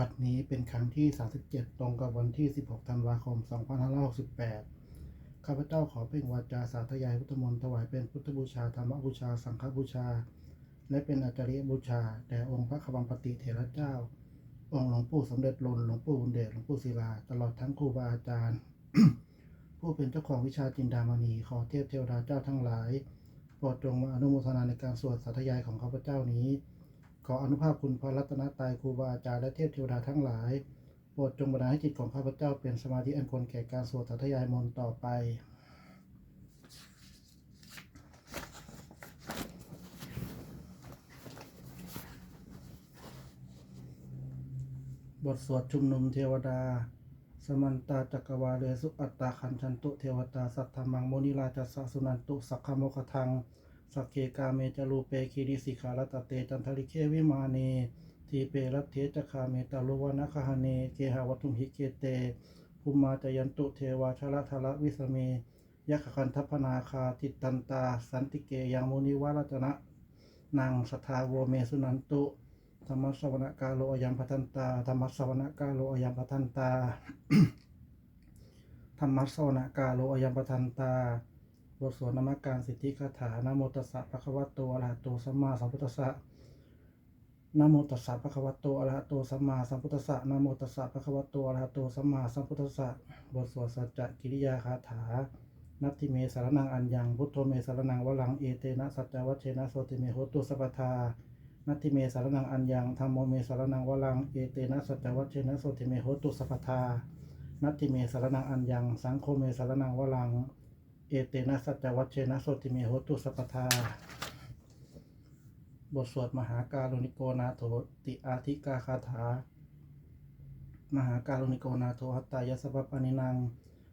บัดนี้เป็นครั้งที่ 37 ตรงกับวันที่ 16 ธันวาคม 2568 ข้าพเจ้าขอเปล่งวาจาสาธยายพุทธมนต์ถวายเป็นพุทธบูชาธรรมบูชา สังฆบูชา และเป็นอาจาริยบูชา แด่องค์พระคบัมปติเถระเจ้า องค์หลวงปู่สมเด็จลนหลวงปู่บุญเดชหลวงปู่ศิลา ตลอดทั้งครูบาอาจารย์ ผู้เป็นเจ้าของวิชาจินดามณี ขอเทพเทวดาเจ้าทั้งหลาย โปรดจงมาอนุโมทนาในการสวดสาธยายของข้าพเจ้านี้ ออนุภาพคุณพระรัตนตรัยครูบาอาจารย์และเทพเทวดาทั้งหลาย โปรดจงบันดาลให้จิตของข้าพเจ้าเป็นสมาธิอันควรแก่การสวดสาธยายมนต์ต่อไปบทสวดชุมนุมเทวดา สมันตาจักรวาเลสุอัตตาคันชันตุเทวตาสัทธรรมังโมนิราจัสสะสุนันตุสักขโมคทัง สักเกกาเมจรูเปคีริสิขาลตเตจันทริเควิมาเนทีเปรัตเทจคาเมตาลุวนาคหเนเกหาวัตุมหิเกเตภูมาจยันตุเทวาชละทละวิสเมยักขันทพนาคาติตันตา สันติเกยังมุนิวารัจนะนางสทาวเมสุนันตุธรรมสวนกาโลอยัมพัทันตาธรรมสวนกาโลอยัมพัทันตาธรรมสวนกาโลอยัมพัทันตา บทสวดนมักการสิทธิคาถานะโมตัสสะภะคะวะโตอะระหะโตสัมมาสัมพุทธัสสะนะโมตัสสะภะคะวะโตอะระหะโตสัมมาสัมพุทธัสสะนะโมตัสสะภะคะวะโตอะระหะโตสัมมาสัมพุทธัสสะบทสวดสัจจะกิริยาคาถา นัตถิเมสารนังอัญญังพุทโธเมสารนังวลังเอเตนะสัจจวัชเชนะโสติเมโหตุสัพพทานัตถิเมสารนังอัญญังธรรมโมเมสารนังวลังเอเตนะสัจจวัชเชนะโสติเมโหตุสัพพทานัตถิเมสารนังอัญญังสังโฆเมสารนังวลัง เอเตนะสัจจวัชเชนะโสติเมโหตุสัพพทา บทสวดมหาการุณิโกนาโถติอาธิกาคาถา มหาการุณิโกนาโถหัตตายสสะปานินัง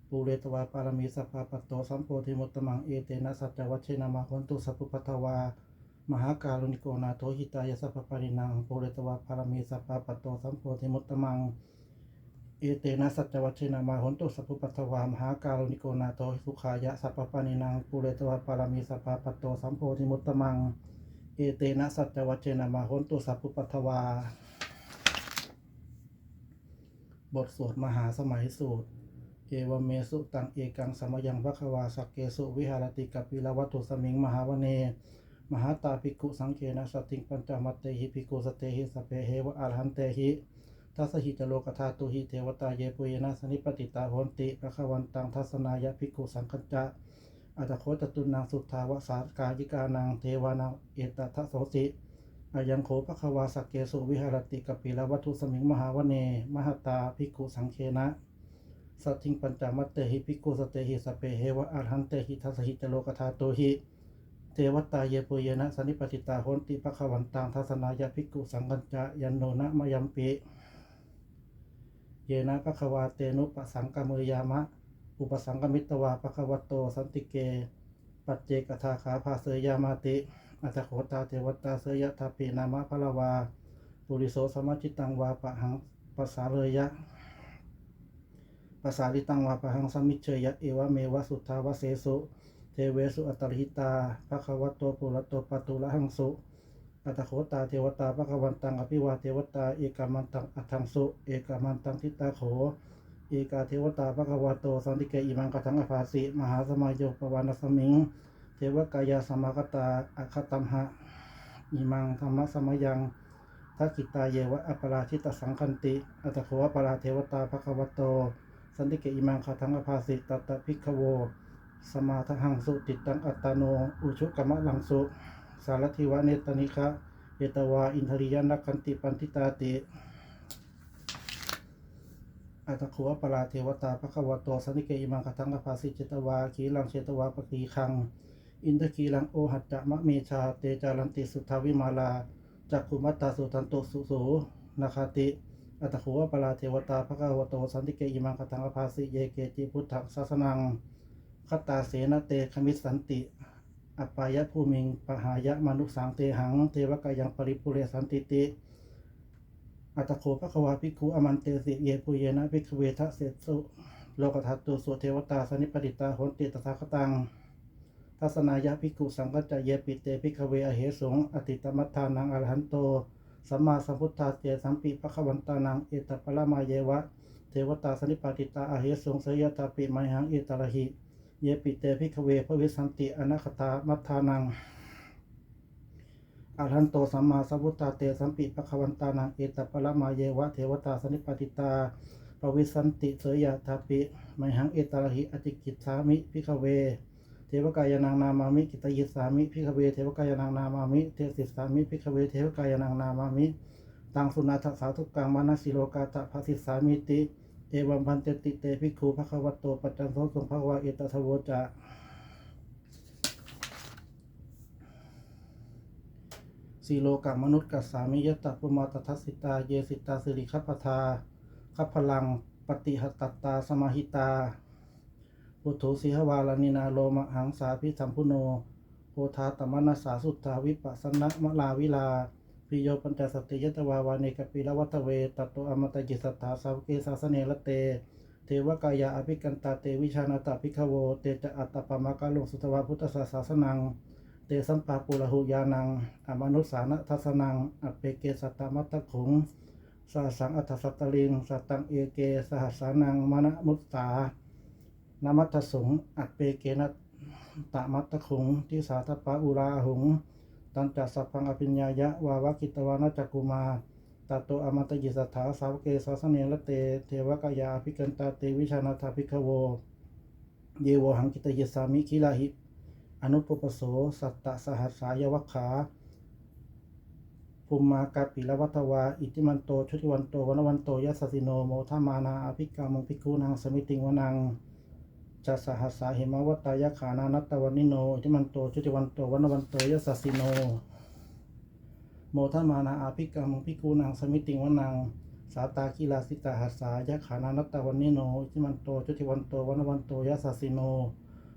ปูเรตวาปารมีสัพพปัตโตสัมโพธิมุตตมังเอเตนะสัจจวัชเชนะมาคนตุสัพพุปัทวา มหาการุณิโกนาโถหิตายสัพพะปารินังปูเรตวาปารมีสัพพปัตโตสัมโพธิมุตตมัง อเตนะสัจจวัชเชนะมาหนตุสัพพุปัทวามหาการุณิโกนาโถสุขายะสัพพปานินังปุเรตวาปารมีสัพพปัตโตสัมโพธิมุตตมังเอเตนะสัจจวัชเชนะมาหนตุสัพพุปัทวา บทสวดมหาสมัยสูตร เอวเมสุตังเอกังสมยังภควาสักเกสุวิหารติกัปปิลวัตุสมิงมหาวเน มหาตาภิกขุสังเกนะสติงปัญจมัตเตหิภิกขุสเตหิสพเพเหวะอรหันเตหิ ทัสหิจโลกธาตุหิเทวตาเยปุยนะสนิปติตาโหนติพระขวันตังทัศนายะภิกขุสังคัจจะอัตโคจตุนางสุทธาวสากายิกานางเทวานังเอตทัสโสติอายังโขภควาสักเกสุวิหารติกปิลวัตถุสมิงมหาวเน มหตาภิกขุสังเคนะสัตถิงปัญจมัตเตหิภิกขุสเตหิสเพเหวะอรหันเตหิทัสหิจโลกธาตุหิเทวตาเยปุเยนะสนิปติตาโหนติภควันตังทัศนายะภิกขุสังกัญจะยันโนนะมยัมปิ เยนะภควาเตนุปสังกามยามะ อุปสังกมิตวาภควโต สันติเก ปัจเจกทาขาภาเสยามาติ อัตโขตาเทวตาเสยทาปีนามะพะละวา ปุริโสสมจิตังวาปะหังปัสสาเลยะภาษาลิตังวาปะหังสมิเชยะเอวะเมวะสุทธาวะเสสุ เทเวสุอัตตริหิตาภะคะวะโตปุระโตปะตุละหังสุ อัตโคตาเทวตาภะควันตังอภิวาเทวตาเอกามันตังอัตังสุเอกามันตังทิตาโขเอกาเทวตาภะควะโตสันติเกอิมังกะทังอภาสิมหาสมัยโยปวานสมิง เทวกายาสมากตาอัคตัมหะอิมังธรรมสมยังทักิตาเยวะอัปปราชิตสังคันติ อัตโขอปปราเทวตาภะควะโต สันติเกอิมังคาทังอภาสิตตะพิกขโว สมาทหังสุติตังอัตตาโน อุชุกมะลังสุ สารทิวะเนตนิคะเยตวาอินทริยนักขันติปันติตาติอัตถขัวปราเทวตาภควโตสันติเกอิมังคทังอภาสิเจตวาขีลังเชตวาปกีคัง อินทกีลังโอหัจจะมะเมชาเตจารันติสุทาวิมาลาจักขุมัตตาสุตันโตสุสูนาคาติอัตถขัวปราเทวตาภควโตสันติเกอิมังคทังอภาสิเยเกจิพุทธังสาสนังคตาเสนเตคมิสสันติ อัปายะภูมิงปหายะมนุสังเตหัง เทวกายังปริปุเรสันติติอัตตโขภควาภิกขุอมันเตสิเยปุเยนะภิกขเวทะเสสุโลกทัตตุสุเทวตาสนิปติตาโหนติตถาคตังทัศนายะภิกขุสังกัจจะเยปิเตภิกขเวอเหสงอติตมัฏฐานังอรหันโตสัมมาสัมพุทธาเตสัมปิภควันตานังเอตปะละมาเยวะ เทวตาสนิปติตาอเหสงเสยตาปิไมหังเอตระหิ เยปิเตพิกเวพระวิสันติอนาคตามัทธานังอารันโตสัมมาสัมพุทธาเตสัมปิปะควันตานังเอตปะละมาเยวะเทวตาสนิปติตาปวิสันติเสยยะทาปิไมหังเอตระหิอติกิจสามิพิกเว เทวกายนางนามามิกิตยิสามิพิกเว เทวกายนางนามามิเทสิสามิพิกเวเทวกายนางนามามิตังสุนาทสาทุกังมานาสิโลกาตะภาสิสามิติ เอวัมพันเตติเตภิกขุภควตโตปัจจันโสสุภควะเอตทะโวจะสีโลกามนุษย์กัสสามิยตปุมาตทัสสิตา เยสิตาสิริคัพทาคัพพลัง ปฏิหัตตาสมาหิตาปุถุสิหวาลานินาโลมหังสาพิสัมพุโนโพธาตมนัสสาสุทธาวิปัสสนะมลาวิลา ปิโยปัญจสติยตวาวาเนกปิลวัตเวตัตโตอมตะจิสัทธาสาวเกสาสเนละเต เทวกายาอภิกันตาเตวิชานาตาภิกขโว เตจะอัตตปามากาลงสุตวาพุทธศาสสนัง เตสัมปาปุระหุยานัง อมนุสานทัสนัง อเปเกสัตตมัตตะขุงสาสังอัตสัตตลิงสัตตังเอเกสหัสสานังมณมุตตานามัตสงอัปเปเกนะตะมัตตะขุงที่สาทปะอุราหุง ตันจัสพพังอภิญญายะวาวกิตวานาจักกุมาตาโตอมตะยิสัทธาสาวเกสาสเนละเตเทวกายาภิกันตาเตวิชานาถาภิกขโว เยวหังกิตยิสามิคิลาหิอนุปปโสสัตตสหัสสายวัคขาภูมมากาปิลวัตวา อิติมันโต ชุติวันโต วันวันโตยัสสิโนโมทามานาอภิกามุงภิกขุนางสมิติงวนัง จัสหัสสาเหมวัตายขานานัตตวันนิโนอิติมันโตชุติวันโตวันวันโตยัสสสิโน โมทมานาอาภิกามุงภิกขุนางสมิติงวนังสาตากิลาสิตาหัสสายะขานานัตตวันนิโนอิติมันโตชุติวันโตวันวันโตยัสสสิโน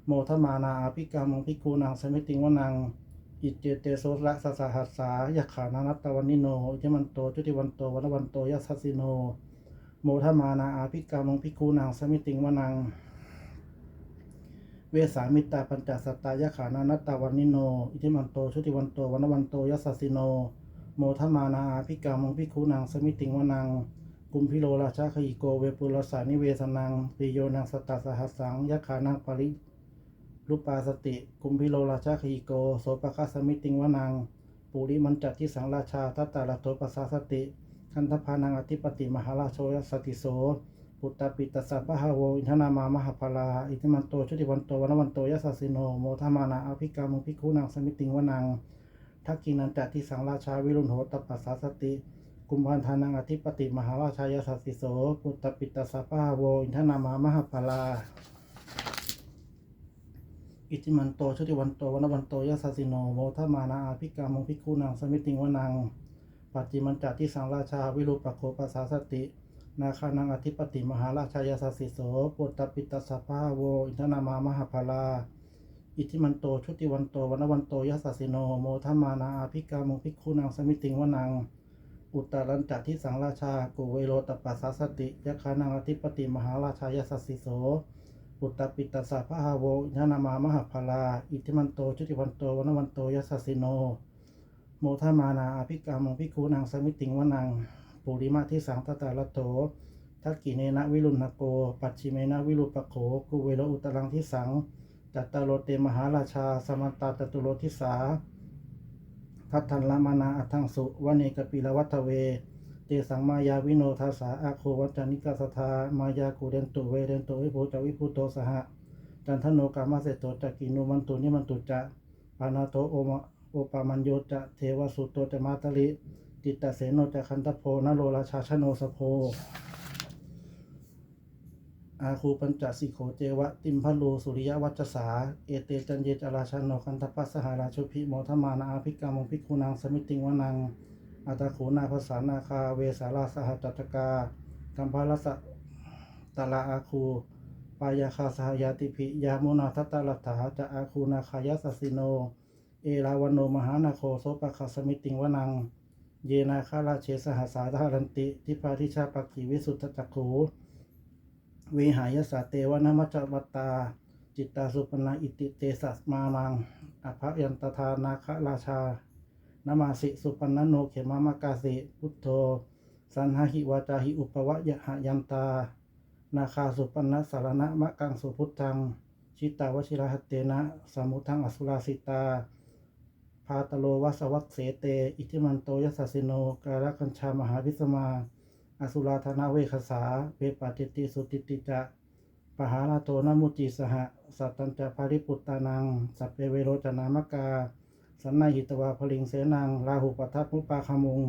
โมทมานาอาภิกรรมงพิคูนางสมิติงวนังอิเจเตโสระสสหัสสายะขานานัตตวันนิโนอิมันโตจุติวันโตวันวันโตยัสสสิโน โมทมานาอาภิกรรมงพิคูนางสมิติงวนัง เวสามิตาปัญจสัตตายะขานานัตตวันนิโน อิทิมันโต ชุติวันโตวันวันโตยัสสสิโน โมทมานาอาภิกรรมงพิคูนางสมิติงวนัง กุมพิโลราชาคหิโกเวปุรสานิเวสนังปิโยนังสตาสหัสสังยะขานังปริรูปาสติ กุมพิโลราชาคีโกโสปคัสมิติงวนัง ปุริมันจัตที่สังราชาทัตตาลโตปัสสาสติ คันธพานังอธิปติมหาราโชยสติโส ปุตตปิตสสะพะหาโวอินทนามามหาพลาอิทิมันโตชุติวันโตวันวันโตยัสสสิโนโมทามานาอภิกามุภิกขุนังสมิติงวนังทักกินันจัตที่สังราชาวิรุณโหตปัสสาสติกุมพันธานังอธิปติมหาราชายสสิโสปุตตปิตสสะพะหาโวอินทนามามหาพลาอิติมันโตชุติวันโตวันวันโตยัสสสิโนโมทามานาอภิกามงภิกขุนางสมิติงวนังปัจจิมันจัตที่สังราชาวิรูปโคปัสสาสติ นาคานังอธิปติมหาราชายาสสิโสปุตตปิตสสะพาโว อินทนามามหาพลา อิติมันโต ชุติวันโตวันวันโตยัสสิโน โมทมานาอภิกามงภิกขุนางสมิติงวนัง อุตตรันจัตที่สังราชากุเวโรตปัสสสติยะคานังอธิปติมหาราชายาสสิโสปุตตปิตสสะพะหาโว อินทนามามหาพลา อิทิมันโต ชุติวันโตวันวันโตยัสสิโน โมทมานาอภิกามงพิคูนางสมิติงวนัง ปุริมาที่สังตตาลโตทักกิเนนะวิรุณโก ปัจฉิเมนะวิรุปโขกุเวโรอุตรังที่สังจัตตาโรเตมหาราชา สมันตาตตุโรทิสาทัตถันละมานาอัทังสุวเนกปิลวัตเว เตสังมายาวิโนทาสาอาโควัจานิกาสทามายากูเดนตุเวเดนตุวิภูจวิภูโตสหะจันทโนกามาเสโตจักกินุมันตุนิมันตุจะปานาโตโอมโอปามันโยจะเทวสุตโตจะมาตลิ จิตตเสนโนจะคันตโพนโรราชาชโนสโพ อาคูปัญจสิโขเจวะ ติมพะโลสุริยวัจสา เอเตจันเยจราชนโนคันทปัสสหาราชุพิโมทมานาอาภิกามงพิกุนางสมิติงวนังอัตตะโขนาภาษานาคาเวสาราสหจัตตกากัมพาลสะตะลาอาคูปายาคาสหายาติภิยามุนาทัตตาลัตถาจะอาคูนาคายสสสิโน เอราวโนมหานาโคโสปะคาสมิติงวนัง เยนาคาราเชสหสาธารันติ ทิพาทิชาปักขีวิสุทธจักขูวิหายสาเตวนมัจจวตา จิตตาสุปนาอิติเตสัสมานังอภยันตทานาคราชานามาสิสุปนนโนเขมามากาสิพุทโธ สันหหิวาจาหิอุปวะยะหะยันตา นาคาสุปนสารณะมะกังสุพุทธัง ชิตาวชิระหตเตนะสมุทังอสุราสิตาาตโลวัสวัตเสเต อิทิมันโตยัสสสิโนการคัญชามหาวิสมา อสุราธนาเวคสาเวปาติติสุติติจะปหาลาโตนมุจิสหะ สัตตัญจะภาริปุตตานัง สัพเพเวโรจนามกา สันนาหิตวาพลิงเสนังราหุปทัพมุปาคามุง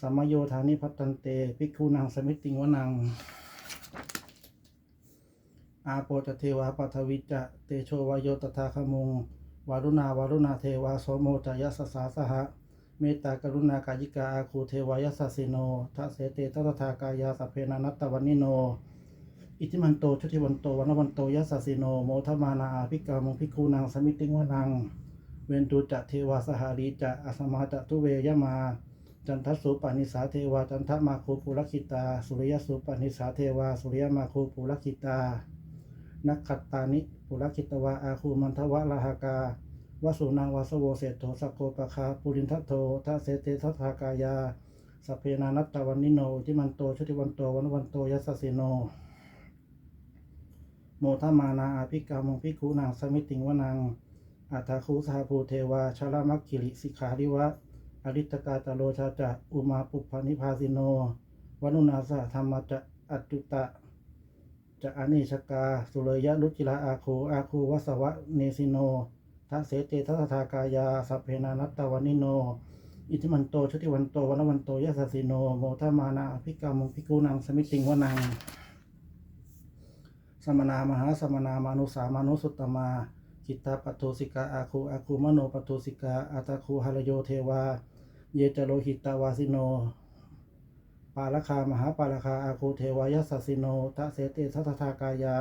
สัมโยธานิพัตันเตภิกขุนังสมิติงวนัง อาโปจเทวาปัทวิจะ เตโชวายโยตถาคมุง วารุณาวารุณาเทวาโสโมจายสสาสหะเมตตากรุณากายิกาอาคูเทวายสสสิโนทัเสเตทัตถากายาสัพเพนานัตตวันนิโน อิติมันโตชุติวันโตวันวันโตยัสสิโนโมทมานาอาภิกามงภิกขุนังสมิติงวนัง เวนตุจะเทวาสหารีจะอสมาจะทุเวยมา จันทสุปานิสาเทวาจันทมาคูปุรคิตา สุริยสุปานิสาเทวาสุริยมาคูปุรคิตา นักขัตตานิ ปุรคิตวาอาคูมันทวะลาหากาวสุนังวาสโวเศธโธสโกปะคาปุรินทัตโธทัเสเตทัตถากายาสเพนานัตตวันนิโนทิมันโตชุติวันโตวันวันโตยัสสิโน โมทมานาอาภิกามงภิกขุนางสมิติงวนังอัตถคุสาภูเทวาชาลมักคิริสิกขาริวะอริตกาตโลชาจะอุมาปุพานิพาสิโน วนุนาสะธรรมจะอัจจุตะ จะอเนชกา สุเลยะรุจิระอาคูอาคูวัสวะเนสิโนทัเสเตทัสทากายาสัพเพนานัตตวานิโน อิทิมันโตชติวันโตวันวันโตยะสสสิโน โมทมานาอภิกามงภิกขุนางสมิติงวนัง สมนามหาสมนามานุสามานุสุตตมาจิตตาปัตสิกาอาคูอาคูมโนปัตสิกาอาตาคูหารโยเทวา เยจโลหิตาวาสิโน ปาลคามหาปาลคาอาคูเทวายสสสิโนทะเสเตทัตถากายา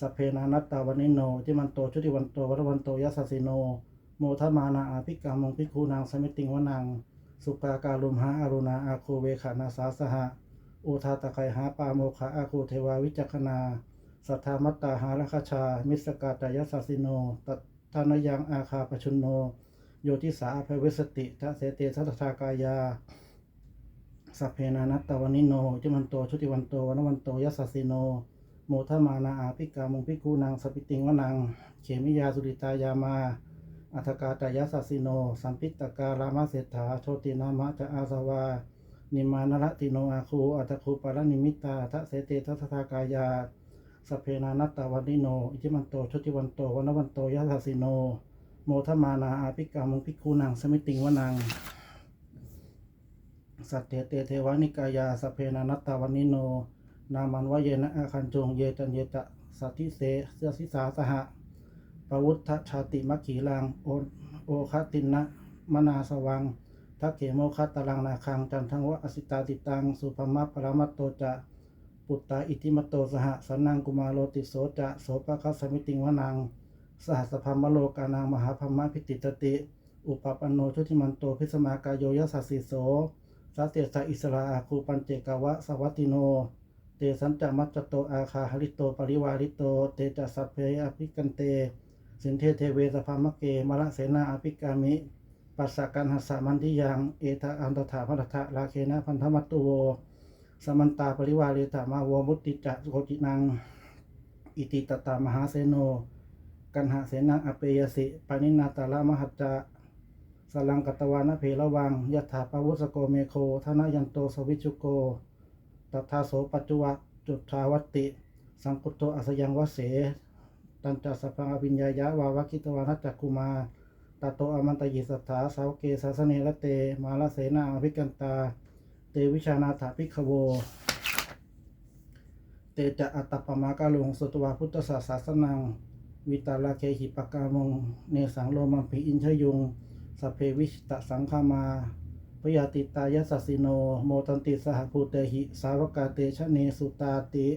สเพนานัตตาวันิโนทิมันโตชุติวันโตวันวันโตยัสสิโน โมทมานาอาภิกามงภิกขุนางสมิติงวนัง สุปาการุมหาอารุณาอาคูเวขานาสาสหะโอทาตะไคหาปาโมคะอาคูเทวาวิจักขณาสัทธามัตตาหาราคชา มิสกาตายสสสิโนตัทานยังอาคาปชุนโน โยติสาภเวสติทะเสเตสัทธากายา สัพเพนานัตตวันนิโนจิมันโตชุติวันโตวันวันโตยัสสสิโนโมทมานาอาภิกามงภิกขุนางสปิติงวนังเขมิยาสุริตายามา อัฏกาตายสสสิโน สัมปิตการามเศรษฐาโชตินามะจะอาสวา นิมานรติโนอาคูอัตคูปารนิมิตาทะเสเตทัทธากายาสพเพนานัตตวันนิโน อิจิมันโตชุติวันโตวันวันโตยัสสสิโน โมทมานาอาภิกามงภิกขุนางสมิติงวนัง สัตเตเตเทวานิกายาสเพนานัตตาวันิโน นามันวเยนะอาคันจงเยจันเยจะสัตติเสเสสิสาสหะปวุฒชาติมัคขีลังโอโอคตินะมนาสวังทักเขโมคัตตลังนาคังจันทังวะอสิตาติตังสุภมะปรมัตโตจะปุตตาอิติมโตสหสันนังกุมารโลติโสจะโสปะคัสมิติงวนังสหสพัมมโลกานังมหาพัมมะพิติตติ อุปปันโนชุติมันโตพิสมากายโยยสสสสิโส สัตเตสะอิสระอาคูปัญเจกาวะสวัตติโน เตสันจามัจจโตอาคาหริโตปริวาริโต เตจัสสพเพอภิกันเต สินเทเทเวสภามะเกมละเสนาอภิกามิ ปัสสะกันหัสสะมันทิยัง เอตะอันตถาพัทธะลาเคนะพันธมัตตุโว สมันตาปริวาเรตามาวมุติจะโกจินัง อิติตตามหาเสโน กันหาเสนังอเปยสิปานินาตาลามหัจจะ สลังกัตวานะเพระวังยถาปวุสโกเมโคธนายันโตสวิชุโกตัทาโสปัจจุวะจุทาวัติ สังกุตโตอัสยังวเส ตันจัสพังอภิญญายะวาวคิตวานัจจคุมาตตโตอมันตยิสัทธาสาวเกสาสเนละเต มาลเสนาอภิกันตา เตวิชานาถาภิกขโว เตจะอัตตปมากาลุงสุตวาพุทธศาสนัง วิตาลาเคหิปกามง เนสังโลมัมพิอินชยุง สเพวิชตสังฆามาปยาติตายสสสิโน โมตันติสหภูเตหิ สาวกาเตชะเนสุตาติ